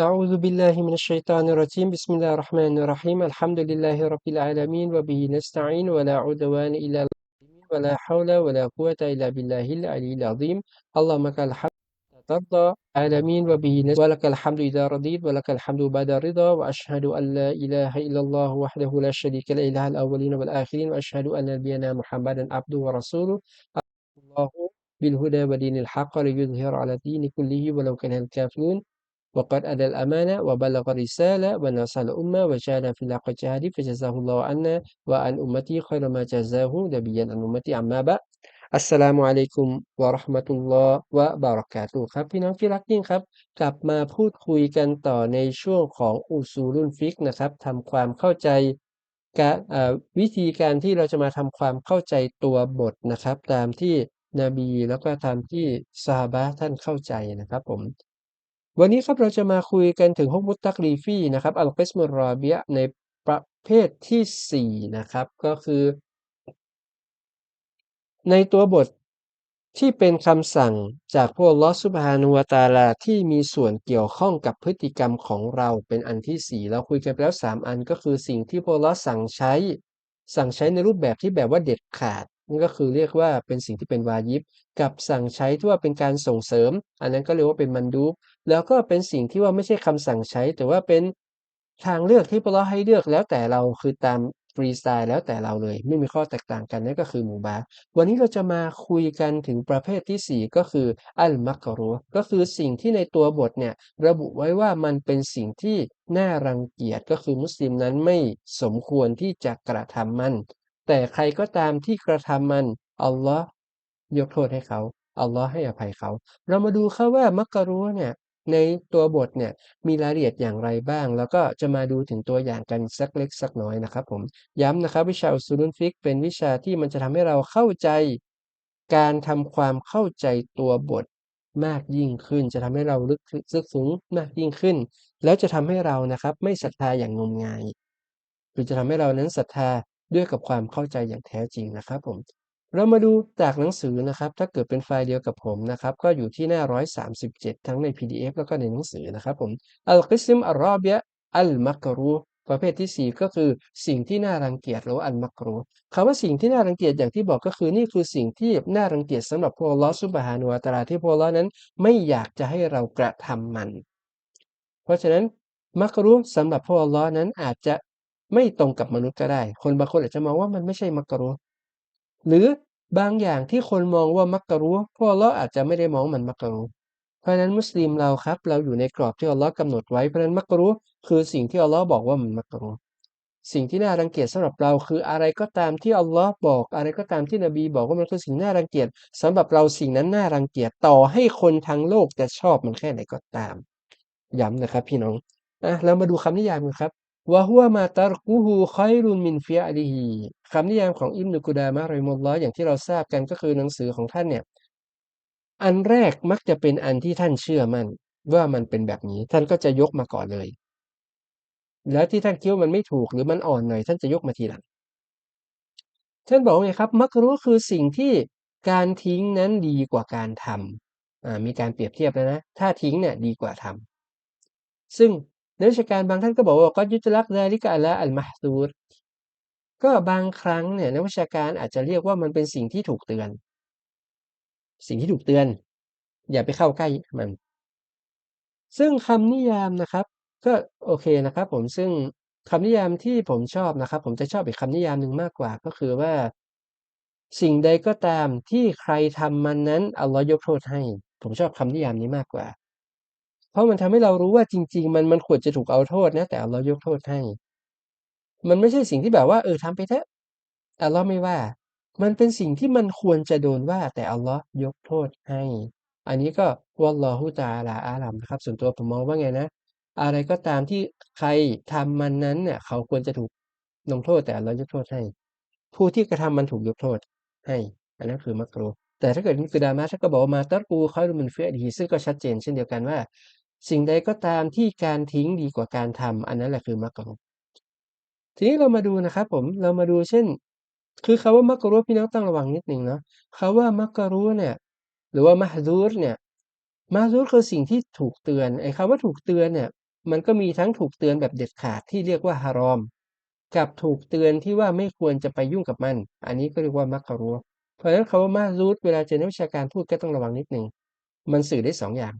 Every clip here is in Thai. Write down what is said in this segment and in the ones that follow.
أعوذ بالله من الشيطان الرجيم. بسم الله الرحمن الرحيم. الحمد لله رب العالمين وبه نستعين ولا عدوان إلا ولا حول ولا قوة إلا بالله العلي العظيم. اللهم لك الحمد ترضى. عالمين وبه نستعين. ولك الحمد إذا رضيت ولك الحمد بعد الرضا. وأشهد أن لا إله إلا الله وحده لا شريك له إله الأولين والآخرين. وأشهد أن نبينا محمدا عبده ورسوله. الله بالهدى ودين الحق ليظهر على الدين كله ولو كره الكافرون. وقد أدى الأمانة وبلغ الرسالة ونصح الأمة وجاهد في الله جهاده فجزاه الله عنا وعن أمتي خير ما جزاه نبيا عن أمتي أما بعد อัสสลามุอะลัยกุมวะเราะห์มะตุลลอฮ์วะบารอกาตุฮ์ครับพี่น้องที่รักยิ่งครับ กลับมาพูดคุยกันต่อในช่วงของอุซูลุนฟิกนะครับทำความเข้าใจการเอ่อวิธีการที่เราจะมาทำความเข้าใจตัวบทนะครับ ตามที่นบีแล้วก็ตามที่ซอฮาบะห์ท่านเข้าใจนะครับผม วันนี้ครับเราจะมาคุยกันถึงฮุกมุตตักลีฟีนะครับอัลกิสมุรรอบิยในประเภทที่สี่นะครับ ก็คือ ในตัวบทที่เป็นคำสั่งจากพวกลอสุบฮานุวตาลาที่มีส่วนเกี่ยวข้องกับพฤติกรรมของเราเป็นอันที่สี่เราคุยกันไปแล้วสามอันก็คือสิ่งที่พวกลอสั่งใช้ สั่งใช้ในรูปแบบที่แบบว่าเด็ดขาดนั่นก็คือเรียกว่าเป็นสิ่งที่เป็นวาญิบ กับสั่งใช้ที่ว่าเป็นการส่งเสริม อันนั้นก็เรียกว่าเป็นมันดูบ แล้วก็เป็นสิ่งที่ว่าไม่ใช่คำสั่งใช้ แต่ว่าเป็นทางเลือกที่พวกเราให้เลือกแล้วแต่เราคือตามฟรีสไตล์แล้วแต่เราเลย ไม่มีข้อแตกต่างกันนั่นก็คือหมู่บาวันนี้เราจะมาคุยกันถึงประเภทที่สี่ก็คืออัลมักรุฮ์ก็คือสิ่งที่ในตัวบทเนี่ยระบุไว้ว่ามันเป็นสิ่งที่น่ารังเกียจก็คือมุสลิมนั้นไม่สมควรที่จะกระทำมัน แต่ใครก็ตามที่กระทำมันอัลลอฮ์ยกโทษให้เขาอัลลอฮ์ให้อภัยเขา เรามาดูครับว่ามักกรุฮ์เนี่ย ในตัวบทเนี่ยมีรายละเอียดอย่างไรบ้าง แล้วก็จะมาดูถึงตัวอย่างกันสักเล็กสักน้อยนะครับผมย้ำนะครับวิชาอุซูลุนฟิกเป็นวิชาที่มันจะทำให้เราเข้าใจ การทำความเข้าใจตัวบทมากยิ่งขึ้น จะทำให้เราลึกซึ้งสูงมากยิ่งขึ้น แล้วจะทำให้เรานะครับไม่ศรัทธาอย่างงมงายคือจะทำให้เรานั้นศรัทธาด้วยกับความเข้าใจอย่างแท้จริงนะครับผม เรามาดูจากหนังสือนะครับ ถ้าเกิดเป็นไฟล์เดียวกับผมนะครับ ก็อยู่ที่หน้า 137 ทั้งใน PDF แล้วก็ในหนังสือนะครับผมอัลกิสมอัลรอบียะอัลมักรูประเภทที่ 4 ก็คือสิ่งที่น่ารังเกียจหรือว่าอัลมักรูคำว่าสิ่งที่น่ารังเกียจอย่างที่บอกก็คือนี่คือสิ่งที่น่ารังเกียจสำหรับพวกลอสุบฮานุวะตะอาที่พวกลอนั้นไม่อยากจะให้เรากระทำมัน เพราะฉะนั้นมักรูสำหรับพวกลอนั้นอาจจะไม่ตรงกับมนุษย์ก็ได้ คนบางคนอาจจะมองว่ามันไม่ใช่มักรู หรือบางอย่างที่คนมองว่ามักกะรุฮ์พวกเราอาจจะไม่ได้มองมันมักกะรุฮ์เพราะนั้นมุสลิมเราครับ เราอยู่ในกรอบที่อัลลอฮ์กำหนดไว้เพราะนั้นมักกะรุฮ์คือสิ่งที่อัลลอฮ์บอกว่ามันมักกะรุฮ์สิ่งที่น่ารังเกียจสำหรับเราคืออะไรก็ตามที่อัลลอฮ์บอกอะไรก็ตามที่นบีบอกว่ามันคือสิ่งน่ารังเกียจสำหรับเราสิ่งนั้นน่ารังเกียจต่อให้คนทั้งโลกจะชอบมันแค่ไหนก็ตาม ย้ำนะครับพี่น้องอะเรามาดูคำนิยามกันครับ วะฮุวมาตารกุฮูคอยรุนมินฟิอลิฮีคำนิยามของอิบนุกุดามะรอยมุลลออย่างที่เราทราบกันก็คือหนังสือของท่านเนี่ย อันแรกมักจะเป็นอันที่ท่านเชื่อมั่นว่ามันเป็นแบบนี้ ท่านก็จะยกมาก่อนเลย แล้วที่ท่านคิดว่ามันไม่ถูกหรือมันอ่อนหน่อย ท่านจะยกมาทีหลัง ท่านบอกไงครับ มักรู้คือสิ่งที่การทิ้งนั้นดีกว่าการทำมีการเปรียบเทียบแล้วนะ ถ้าทิ้งเนี่ยดีกว่าทำซึ่ง นักวิชาการบางท่านก็บอกว่าก็ยุตลักดาลิกะละอัลมาฮซูรก็บางครั้งเนี่ยนักวิชาการอาจจะเรียกว่ามันเป็นสิ่งที่ถูกเตือน สิ่งที่ถูกเตือน อย่าไปเข้าใกล้มัน ซึ่งคำนิยามนะครับ ก็โอเคนะครับ ผมซึ่งคำนิยามที่ผมชอบนะครับ ผมจะชอบอีกคำนิยามหนึ่งมากกว่าก็คือว่า สิ่งใดก็ตามที่ใครทำมันนั้นอัลลอฮ์ยกโทษให้ ผมชอบคำนิยามนี้มากกว่า เพราะมันทำให้เรารู้ว่าจริง ๆ มันมันควรจะถูกเอาโทษนะ แต่อัลลอฮ์ยกโทษให้ มันไม่ใช่สิ่งที่แบบว่าเออทำไปเถอะอัลลอฮ์ไม่ว่า มันเป็นสิ่งที่มันควรจะโดนว่า แต่อัลลอฮ์ยกโทษให้ อันนี้ก็วัลลอฮุตาลาอาลัมนะครับ ส่วนตัวผมมองว่าไงนะ อะไรก็ตามที่ใครทำมันนั้นเนี่ยเขาควรจะถูกลงโทษแต่อัลลอฮ์ยกโทษให้ ผู้ที่กระทำมันถูกยกโทษให้ อันนั้นคือมักรูแต่ถ้าเกิดอิบนุดามะห์ท่านก็บอกว่ามาตัรกูคอยรุมินฟิอลิฮีซึ่งก็ชัดเจนเช่นเดียวกันว่า สิ่งใดก็ตามที่การทิ้งดีกว่าการทำอันนั้นแหละคือมักรูฮ์ทีนี้เรามาดูนะครับผมเรามาดูเช่น คือคำว่ามักรูฮ์พี่น้องต้องระวังนิดหนึ่งเนาะคำว่ามักรูฮ์เนี่ยหรือว่ามะฮซูรเนี่ยมะฮซูรคือสิ่งที่ถูกเตือนไอ้คำว่าถูกเตือนเนี่ยมันก็มีทั้งถูกเตือนแบบเด็ดขาดที่เรียกว่าฮารอม กับถูกเตือนที่ว่าไม่ควรจะไปยุ่งกับมัน อันนี้ก็เรียกว่ามักรุฮ์เพราะฉะนั้นคำว่ามารูดเวลาเจอนักวิชาการพูดก็ต้องระวังนิดหนึ่ง มันสื่อได้สองอย่าง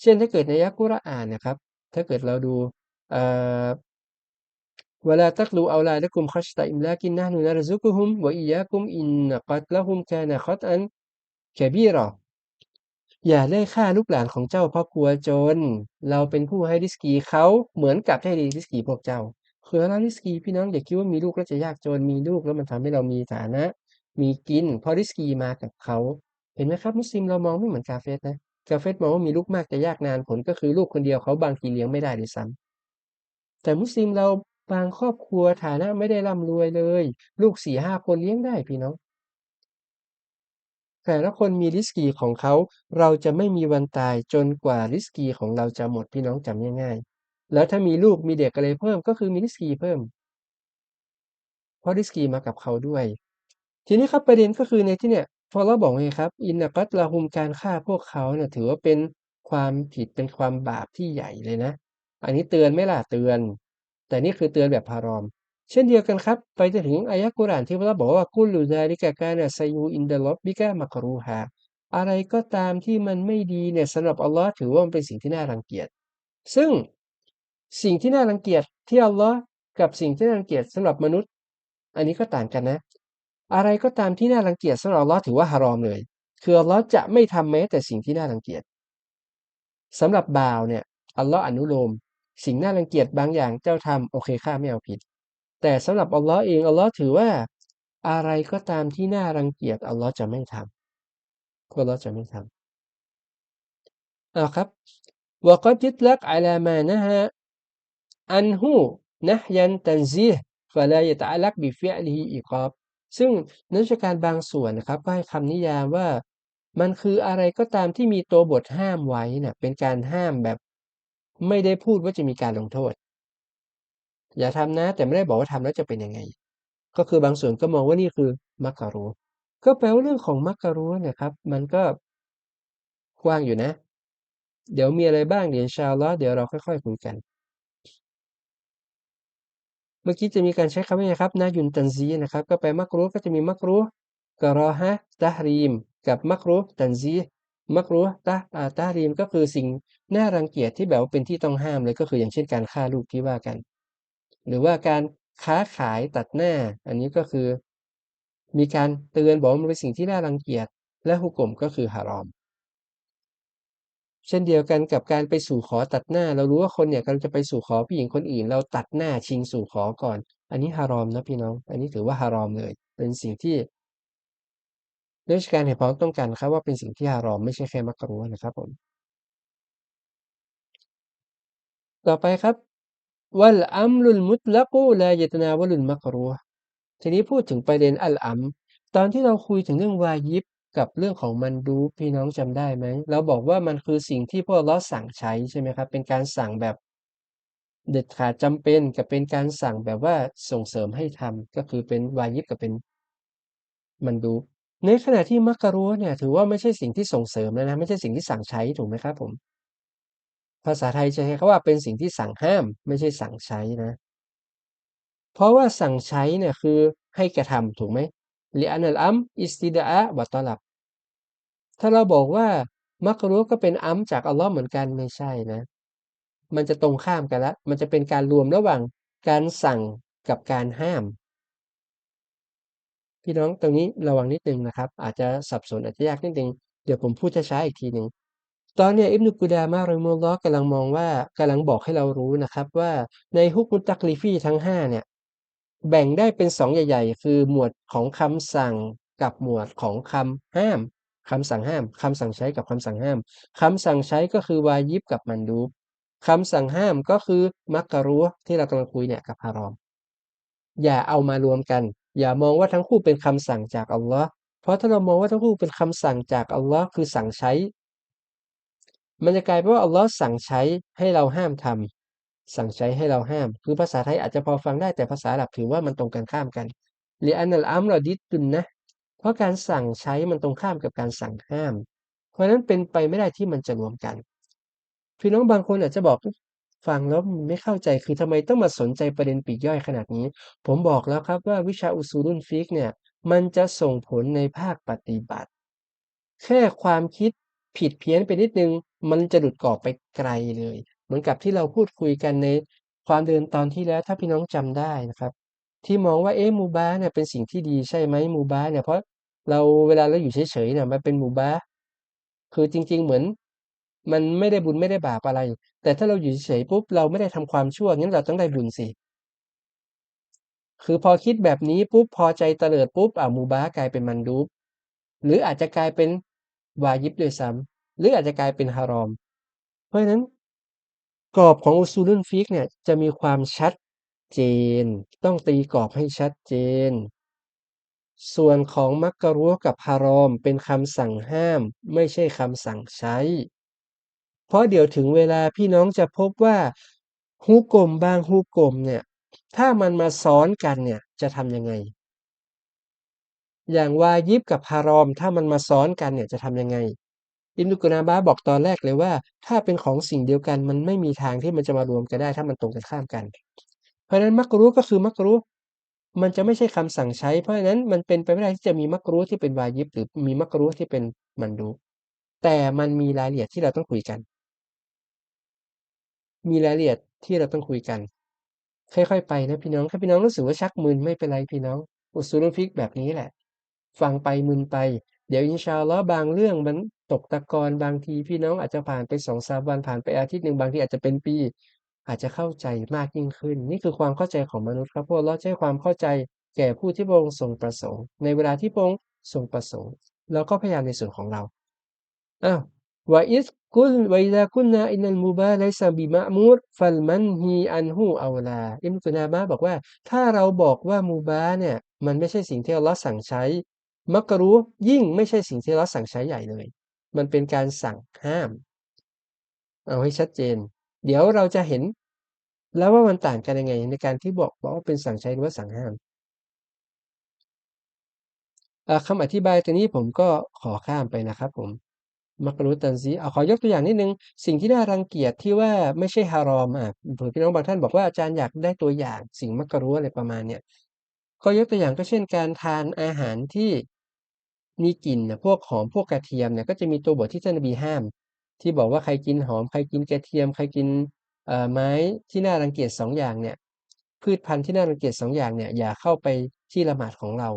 เช่นถ้าเกิดในยักกุรอานนะครับ ถ้าเกิดเราดูเวลาตักลูเอาลายละกุมคัชตะอิมลากินนะนูนารซุกุฮุมวะอียากุมอินกัดละฮุมกานะคัดอันแคบีรออย่าได้ฆ่าลูกหลานของเจ้าเพราะกลัวจน เราเป็นผู้ให้ริสกีเขาเหมือนกับให้ริสกีพวกเจ้าคือเราริสกีพี่น้องอย่าคิดว่ามีลูกแล้วจะยากจนมีลูกแล้วมันทำให้เรามีฐานะ มีกินเพราะริสกีมากับเขา เห็นไหมครับ มุสลิมเรามองไม่เหมือนกาเฟสนะ กาเฟสมองว่ามีลูกมากจะยากนานผลก็คือลูกคนเดียวเขาบางทีเลี้ยงไม่ได้ด้วยซ้ำแต่มุสลิมเราบางครอบครัวฐานะไม่ได้ร่ำรวยเลย ลูกสี่ห้าคนเลี้ยงได้พี่น้องแต่ละคนมีริสกีของเขา เราจะไม่มีวันตายจนกว่าริสกีของเราจะหมดพี่น้องจำง่ายๆ แล้วถ้ามีลูกมีเด็กอะไรเพิ่มก็คือมีริสกีเพิ่ม เพราะริสกีมากับเขาด้วย ทีนี้ครับประเด็นก็คือในที่เนี่ย พอเราบอกไงครับ อินนกัตลาหุมการฆ่าพวกเขาเนี่ยถือว่าเป็นความผิดเป็นความบาปที่ใหญ่เลยนะ อันนี้เตือนไม่ล่ะเตือน แต่นี่คือเตือนแบบฮารอม เช่นเดียวกันครับ ไปจนถึงอายะกุรานที่พระบอกว่ากุลูซาลิกะกานะไซยูอินเดลอบบิกะมักรูฮาอะไรก็ตามที่มันไม่ดีเนี่ยสำหรับอัลลอฮ์ถือว่ามันเป็นสิ่งที่น่ารังเกียจ ซึ่งสิ่งที่น่ารังเกียจที่อัลลอฮ์กับสิ่งที่น่ารังเกียจสำหรับมนุษย์ อันนี้ก็ต่างกันนะ อะไรก็ตามที่น่ารังเกียจสำหรับลอฮ์ถือว่าฮารอมเลย คืออัลลอฮ์จะไม่ทำแม้แต่สิ่งที่น่ารังเกียจสำหรับบ่าวเนี่ยอัลลอฮ์อนุโลม สิ่งน่ารังเกียจบางอย่างเจ้าทำโอเคข้าไม่เอาผิด แต่สำหรับอัลลอฮ์เองอัลลอฮ์ถือว่าอะไรก็ตามที่น่ารังเกียจอัลลอฮ์จะไม่ทำอัลลอฮ์จะไม่ทำาเอาครับวกับจิตลักอัลามานะฮะอันหูนะยันตันซีฟะลายตะลักบิฟิอลีอีกอบ ซึ่งนักวิชาการบางส่วนนะครับก็ให้คำนิยามว่า มันคืออะไรก็ตามที่มีตัวบทห้ามไว้นี่ยเป็นการห้ามแบบ ไม่ได้พูดว่าจะมีการลงโทษ อย่าทำนะ แต่ไม่ได้บอกว่าทำแล้วจะเป็นยังไง ก็คือบางส่วนก็มองว่านี่คือมักกะรูก็แปลว่าเรื่องของมักกะรูเนี่ยครับ มันก็กว้างอยู่นะ เดี๋ยวมีอะไรบ้างเดี๋ยวชาอัลลอเดี๋ยวเราค่อยๆคุยกัน มื่อกี้จะมีการใช้คำว่าไงครับนายุนตันซีนะครับ ก็แปลมักรู้ก็จะมีมักรู้กะรอฮะตะฮรีม กับมักรู้ตันซีมักรู้ตะอาตะฮรีมก็คือสิ่งน่ารังเกียจที่แบบว่าเป็นที่ต้องห้ามเลยก็คืออย่างเช่นการฆ่าลูกที่ว่ากัน หรือว่าการค้าขายตัดหน้า อันนี้ก็คือ มีการเตือนบอกว่ามันเป็นสิ่งที่น่ารังเกียจและหุกกลมก็คือฮารอม เช่นเดียวกันกับการไปสู่ขอตัดหน้า เรารู้ว่าคนเนี่ยกำลังจะไปสู่ขอผู้หญิงคนอื่น เราตัดหน้าชิงสู่ขอก่อน อันนี้ฮารอมนะพี่น้อง อันนี้ถือว่าฮารอมเลย เป็นสิ่งที่ราชการเห็นพ้องต้องกันครับว่าเป็นสิ่งที่ฮารอมไม่ใช่แค่มักรุนะครับผม ต่อไปครับวัลอัมลุลมุตละกูลายตนาวลุลมักรุทีนี้พูดถึงประเด็นอัลอัมตอนที่เราคุยถึงเรื่องวายิบ กับเรื่องของมันดูพี่น้องจำได้ไหมเราบอกว่ามันคือสิ่งที่พวกเราสั่งใช้ใช่ไหมครับ เป็นการสั่งแบบเด็ดขาดจำเป็นกับเป็นการสั่งแบบว่าส่งเสริมให้ทำก็คือเป็นวายิบกับเป็นมันดู ในขณะที่มักกะรุเนี่ย ถือว่าไม่ใช่สิ่งที่ส่งเสริมแล้วนะไม่ใช่สิ่งที่สั่งใช้ถูกไหมครับผม ภาษาไทยจะใช้คำว่าเป็นสิ่งที่สั่งห้าม ไม่ใช่สั่งใช้นะ เพราะว่าสั่งใช้เนี่ยคือให้กระทำถูกไหม ลิอันอัลอัมอิสติดะอะบัตลับ ถ้าเราบอกว่ามักรุก็เป็นอัมจากอัลลอฮ์เหมือนกันไม่ใช่นะ มันจะตรงข้ามกันละ มันจะเป็นการรวมระหว่างการสั่งกับการห้าม พี่น้องตรงนี้ระวังนิดนึงนะครับ อาจจะสับสนอาจจะยากนิดนึง เดี๋ยวผมพูดช้าๆอีกทีหนึ่งตอนนี้อิบนุกุดามะรอมุลลอฮ์กำลังมองว่ากำลังบอกให้เรารู้นะครับ ว่าในฮุกมุตตักลีฟีทั้งห้าเนี่ย แบ่งได้เป็นสองใหญ่ ๆ คือหมวดของคำสั่งกับหมวดของคำห้ามคำสั่งห้ามคำสั่งใช้กับคำสั่งห้ามคำสั่งใช้ก็คือวายิบกับมันดูบคำสั่งห้ามก็คือมักกะรุที่เรากำลังคุยเนี่ยกับฮารอม อย่าเอามารวมกัน อย่ามองว่าทั้งคู่เป็นคำสั่งจากอัลลอฮ์เพราะถ้าเรามองว่าทั้งคู่เป็นคำสั่งจากอัลลอฮ์คือสั่งใช้ มันจะกลายเป็นว่าอัลลอฮ์สั่งใช้ให้เราห้ามทำ สั่งใช้ให้เราห้าม คือภาษาไทยอาจจะพอฟังได้แต่ภาษาอาหรับถือว่ามันตรงกันข้ามกันเรียนอัลอัมรอดิดดุนนะ เพราะการสั่งใช้มันตรงข้ามกับการสั่งห้าม เพราะฉะนั้นเป็นไปไม่ได้ที่มันจะรวมกัน พี่น้องบางคนอาจจะบอกฟังแล้วไม่เข้าใจคือทำไมต้องมาสนใจประเด็นปีกย่อยขนาดนี้ ผมบอกแล้วครับว่าวิชาอุซูลุลฟิกเนี่ยมันจะส่งผลในภาคปฏิบัติ แค่ความคิดผิดเพี้ยนไปนิดนึง มันจะหลุดกรอบไปไกลเลย เหมือนกับที่เราพูดคุยกันในความเดิมตอนที่แล้วถ้าพี่น้องจำได้นะครับ ที่มองว่าเอ๊ะมุบาเนี่ยเป็นสิ่งที่ดีใช่ไหม?มุบาเนี่ยเพราะเราเวลาเราอยู่เฉยๆเนี่ยมันเป็นมุบาคือจริง ๆ เหมือนมันไม่ได้บุญไม่ได้บาปอะไร แต่ถ้าเราอยู่เฉยๆปุ๊บเราไม่ได้ทำความชั่วงั้นเราต้องได้บุญสิ คือพอคิดแบบนี้ปุ๊บพอใจเตลิดปุ๊บอ้ามุบากลายเป็นมันดูบหรืออาจจะกลายเป็นวาญิบด้วยซ้ำหรืออาจจะกลายเป็นฮารอม เพราะฉะนั้น กรอบของอุซูลุลฟิกเนี่ยจะมีความชัดเจน ต้องตีกรอบให้ชัดเจน ส่วนของมักกะรูฮ์กับฮารอมเป็นคำสั่งห้าม ไม่ใช่คำสั่งใช้ เพราะเดี๋ยวถึงเวลาพี่น้องจะพบว่าฮุกลมบางฮุกลมเนี่ย ถ้ามันมาซ้อนกันเนี่ยจะทำยังไง?อย่างวาญิบกับฮารอมถ้ามันมาซ้อนกันเนี่ยจะทำยังไง? อิบนุกุนาบะบอกตอนแรกเลยว่า ถ้าเป็นของสิ่งเดียวกันมันไม่มีทางที่มันจะมารวมกันได้ ถ้ามันตรงกันข้ามกัน เพราะฉะนั้นมักรูฮ์ก็คือมักรูฮ์มันจะไม่ใช่คำสั่งใช้ เพราะฉะนั้นมันเป็นไปไม่ได้ที่จะมีมักรูฮ์ที่เป็นวาญิบหรือมีมักรูฮ์ที่เป็นมันดู แต่มันมีรายละเอียดที่เราต้องคุยกัน มีรายละเอียดที่เราต้องคุยกัน ค่อยๆไปนะพี่น้องถ้าพี่น้องรู้สึกว่าชักมึนไม่เป็นไรพี่น้อง อุซูลุลฟิกแบบนี้แหละ ฟังไปมึนไป เดี๋ยวอินชาอัลลอฮ์บางเรื่องมัน ตกตะกอนบางทีพี่น้องอาจจะผ่านไป2-3วันผ่านไปอาทิตย์หนึ่งบางทีอาจจะเป็นปี อาจจะเข้าใจมากยิ่งขึ้น นี่คือความเข้าใจของมนุษย์ครับพราะอัลเลาให้ความเข้าใจแก่ผู้ที่พระองค์ทรงประสงค์ ในเวลาที่พระองค์ทรงประสงค์เราก็พยายามในส่วนของเราอ้าววะอิซกุลวะอิซากุลนาอินัลมุบาไลซะบิมะมูรฟัลมันฮีอันฮูอาลาอิบนุกุนาบะห์บอกว่า ถ้าเราบอกว่ามุบาเนี่ยมันไม่ใช่สิ่งที่เลาสั่งใช้มักรูฮ์ยิ่งไม่ใช่สิ่งที่เลาสั่งใช้ใหญ่เลย มันเป็นการสั่งห้าม เอาให้ชัดเจน เดี๋ยวเราจะเห็น แล้วว่ามันต่างกันยังไง ในการที่บอกบอกว่าเป็นสั่งใช้หรือว่าสั่งห้ามอ่าคำอธิบายตรงนี้ผมก็ขอข้ามไปนะครับผมมักรูฮ์ตันซีฮ์อ่าขอยกตัวอย่างนิดนึง สิ่งที่น่ารังเกียจที่ว่าไม่ใช่ฮารอมอ่าเผื่อพี่น้องบางท่านบอกว่าอาจารย์อยากได้ตัวอย่าง สิ่งมักรูฮ์อะไรประมาณเนี้ยก็ยกตัวอย่างก็เช่นการทานอาหารที่ มีกลิ่นนะพวกหอมพวกกระเทียมเนี่ยก็จะมีตัวบทที่ท่านนบีห้าม ที่บอกว่าใครกินหอม ใครกินกระเทียม ใครกินไม้ที่น่ารังเกียจ2องอย่างเนี่ยพืชพันธุ์ที่น่ารังเกียจ2อย่างเนี่ยอย่าเข้าไปที่ละหมาดของเรา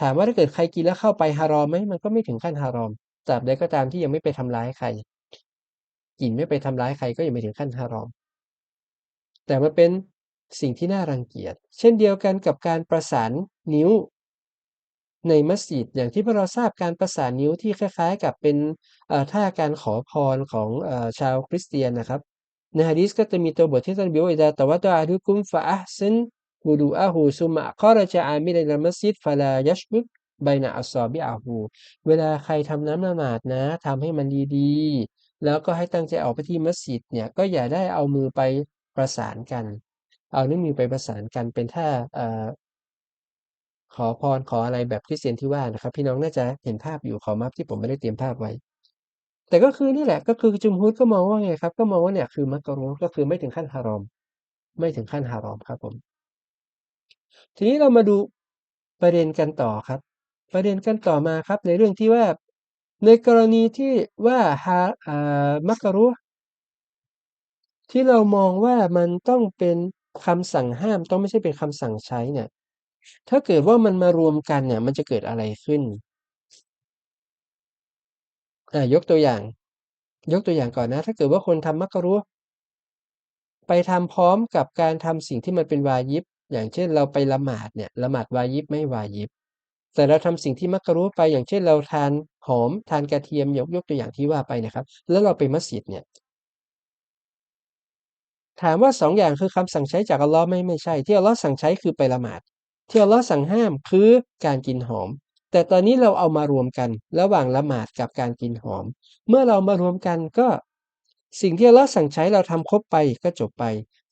ถามว่าถ้าเกิดใครกินแล้วเข้าไปฮารอมไหม?มันก็ไม่ถึงขั้นฮารอมตราบใดก็ตามที่ยังไม่ไปทำร้ายใครกลิ่นไม่ไปทำร้ายใครก็ยังไม่ถึงขั้นฮารอม แต่มันเป็นสิ่งที่น่ารังเกียจ เช่นเดียวกันกับการประสานนิ้ว ในมัสยิดอย่างที่พวกเราทราบการประสานนิ้วที่คล้ายๆ กับเป็นท่าการขอพรของอชาวคริสเตียนนะครับ ในหะดีษก็จะมีตัวบทที่ท่านบีว่าอิซาตะวัฎฎออะอะฮัดุกุมฟะอัซินวุดูอะฮูซุมะคอเราะอามิดันลัลมัสยิดฟะลายัชบิกบัยนะอัศศอบิอะฮูเวลาใครทำน้ำละหมาดนะทำให้มันดีๆ แล้วก็ให้ตั้งใจออกไปที่มัสยิดเนี่ยก็อย่าได้เอามือไปประสานกัน เอานิ้วมือไปประสานกันเป็นท่า ขอพรขออะไรแบบคริสเตียนที่ว่านะครับ พี่น้องน่าจะเห็นภาพอยู่ขอมาฟที่ผมไม่ได้เตรียมภาพไว้ แต่ก็คือนี่แหละก็คือจุมฮูรก็มองว่าไงครับ ก็มองว่าเนี่ยคือมักรูฮ์ก็คือไม่ถึงขั้นฮารอม ไม่ถึงขั้นฮารอมครับผม ทีนี้เรามาดูประเด็นกันต่อครับ ประเด็นกันต่อมาครับ ในเรื่องที่ว่า ในกรณีที่ว่าฮาอ่ามักรูฮ์ที่เรามองว่ามันต้องเป็นคำสั่งห้ามต้องไม่ใช่เป็นคำสั่งใช้เนี่ย ถ้าเกิดว่ามันมารวมกันเนี่ย มันจะเกิดอะไรขึ้น?อายกตัวอย่าง ยกตัวอย่างก่อนนะ ถ้าเกิดว่าคนทำมักรูฮ์ไปทำพร้อมกับการทำสิ่งที่มันเป็นวาญิบ อย่างเช่นเราไปละหมาดเนี่ยละหมาดวาญิบไม่วาญิบ แต่เราทำสิ่งที่มักรูฮ์ไปอย่างเช่นเราทานหอมทานกระเทียมยกยกตัวอย่างที่ว่าไปนี่ยครับ แล้วเราไปมัสยิดเนี่ยถามว่า2ออย่างคือคำสั่งใช้จากอัลลาะห์ไหม?ไม่ใช่ ที่อัลลาะห์สั่งใช้คือไปละหมาด ที่อัลลาะห์สั่งห้ามคือการกินหอม แต่ตอนนี้เราเอามารวมกันระหว่างละหมาดกับการกินหอม เมื่อเรามารวมกันก็ สิ่งที่อัลลาะห์สั่งใช้เราทำครบไปก็จบไป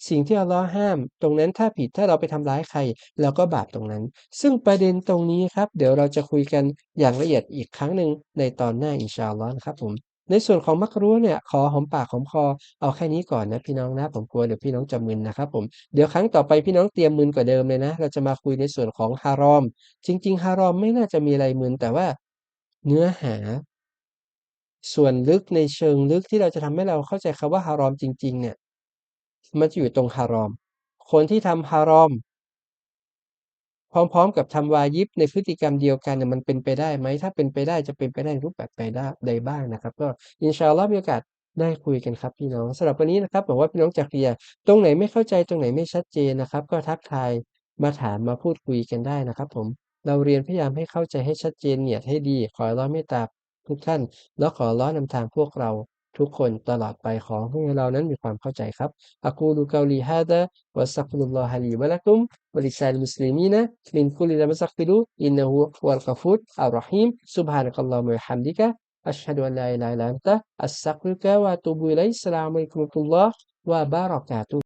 สิ่งที่อัลลาะห์ห้าม ตรงนั้นถ้าผิดถ้าเราไปทำร้ายใครเราก็บาปตรงนั้น ซึ่งประเด็นตรงนี้ครับ เดี๋ยวเราจะคุยกันอย่างละเอียดอีกครั้งหนึ่งในตอนหน้าอินชาอัลลอฮ์นครับผม ในส่วนของมักรูฮ์เนี่ยขอหอมปากหอมคอเอาแค่นี้ก่อนนะพี่น้องนะผมกลัวเดี๋ยวพี่น้องจะมึนนะครับผมเดี๋ยวครั้งต่อไปพี่น้องเตรียมมึนกว่าเดิมเลยนะ เราจะมาคุยในส่วนของฮารอม จริง ๆ ฮารอมไม่น่าจะมีอะไรมึนแต่ว่าเนื้อหา ส่วนลึกในเชิงลึกที่เราจะทำให้เราเข้าใจคำว่าฮารอมจริง ๆ เนี่ย มันจะอยู่ตรงฮารอม คนที่ทำฮารอม พร้อมๆ กับทำวาญิบในพฤติกรรมเดียวกันเนี่ยมันเป็นไปได้ไหม?ถ้าเป็นไปได้จะเป็นไปได้รูปแบบใดด้ใดบ้างนะครับ ก็อินชาอัลลอฮ์มีโอกาสได้คุยกันครับพี่น้องสำหรับวันนี้นะครับหวังว่าพี่น้องจะเคลียตรงไหนไม่เข้าใจตรงไหนไม่ชัดเจนนะครับ ก็ทักทายมาถามมาพูดคุยกันได้นะครับ ผมเราเรียนพยายามให้เข้าใจให้ชัดเจนเนียดให้ดี ขออัลลอฮ์เมตตาทุกท่าน และขออัลลอฮ์นำทางพวกเรา ทุกคนตลอดไปขอให้เรานั้นมีความเข้าใจครับอะกูลูกาลีฮาดะวะอัสักฟุลลอฮะลีวะลักุมวะลิซาลมุสลิมีนะลินกุลลิซัมฟัสตัฆฟิลูอินนะฮูฮุวัลกฟูดอัลรอฮีมซุบฮานะกัลลอฮุมิฮัมดิกะอัชฮะดุอัลลาอิลาฮะอิลลัลลอฮ์อัสตัฆฟิรุกะวะตูบุอิลัยก์อัสลามุอะลัยกุมุตุลลอฮ์วะบาราะกาตุ